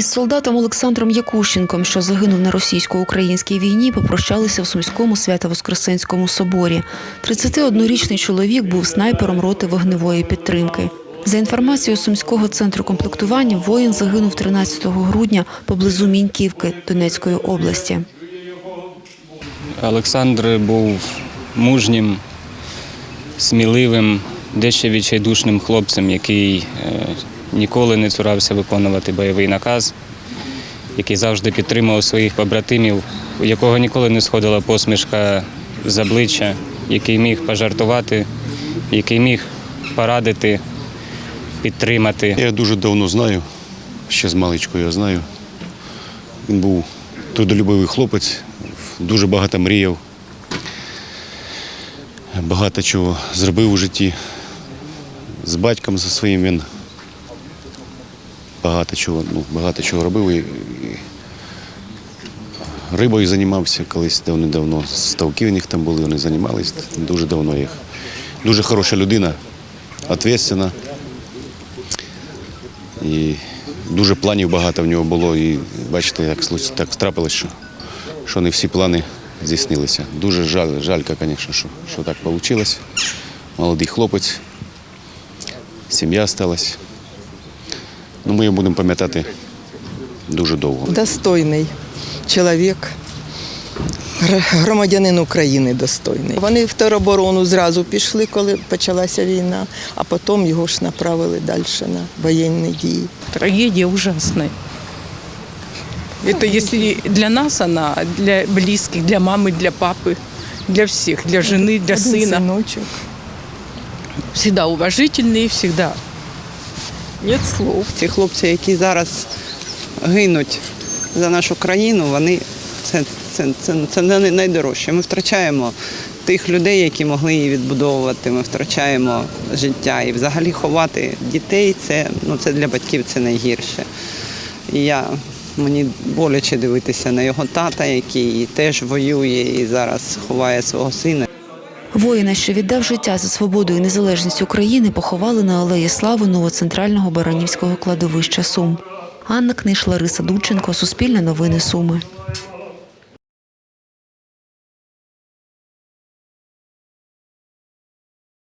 Із солдатом Олександром Якущенком, що загинув на російсько-українській війні, попрощалися в Сумському Свято-Воскресенському соборі. 31-річний чоловік був снайпером роти вогневої підтримки. За інформацією Сумського центру комплектування, воїн загинув 13 грудня поблизу Міньківки Донецької області. Олександр був мужнім, сміливим, дещо відчайдушним хлопцем, який е, ніколи не цурався виконувати бойовий наказ, який завжди підтримував своїх побратимів, у якого ніколи не сходила посмішка з обличчя, який міг пожартувати, який міг порадити, підтримати. Я дуже давно знаю, ще з маличку я знаю. Він був трудолюбивий хлопець, дуже багато мріяв, багато чого зробив у житті. З батьком зі своїм він багато чого, ну, багато чого робив. І, рибою займався колись давно-давно. Ставки у них там були, вони займалися дуже давно їх. Дуже хороша людина, відповідальна. І дуже планів багато в нього було. І бачите, як так трапилось, що, що не всі плани здійснилися. Дуже жаль, жалько, звісно, що, що так вийшло. Молодий хлопець, сім'я сталася. Ну, ми його будемо пам'ятати дуже довго. Достойний чоловік, гр- громадянин України достойний. Вони в тероборону зразу пішли, коли почалася війна, а потім його ж направили далі на воєнні дії. Трагедия ужасная. Это если для нас она, а для близких, для мамы, для папы, для всех, для жены, для Один сына. синочок. Всегда уважительные, всегда. Нет слов. Ці хлопці, які зараз гинуть за нашу країну, вони це, це, це, це не найдорожче. Ми втрачаємо тих людей, які могли її відбудовувати. Ми втрачаємо життя. І взагалі ховати дітей це, ну, це для батьків це найгірше. І я, мені боляче дивитися на його тата, який теж воює і зараз ховає свого сина. Воїна, що віддав життя за свободу і незалежність України, поховали на алеї Слави новоцентрального Баранівського кладовища Сум. Анна Книш, Лариса Дученко, Суспільне новини Суми.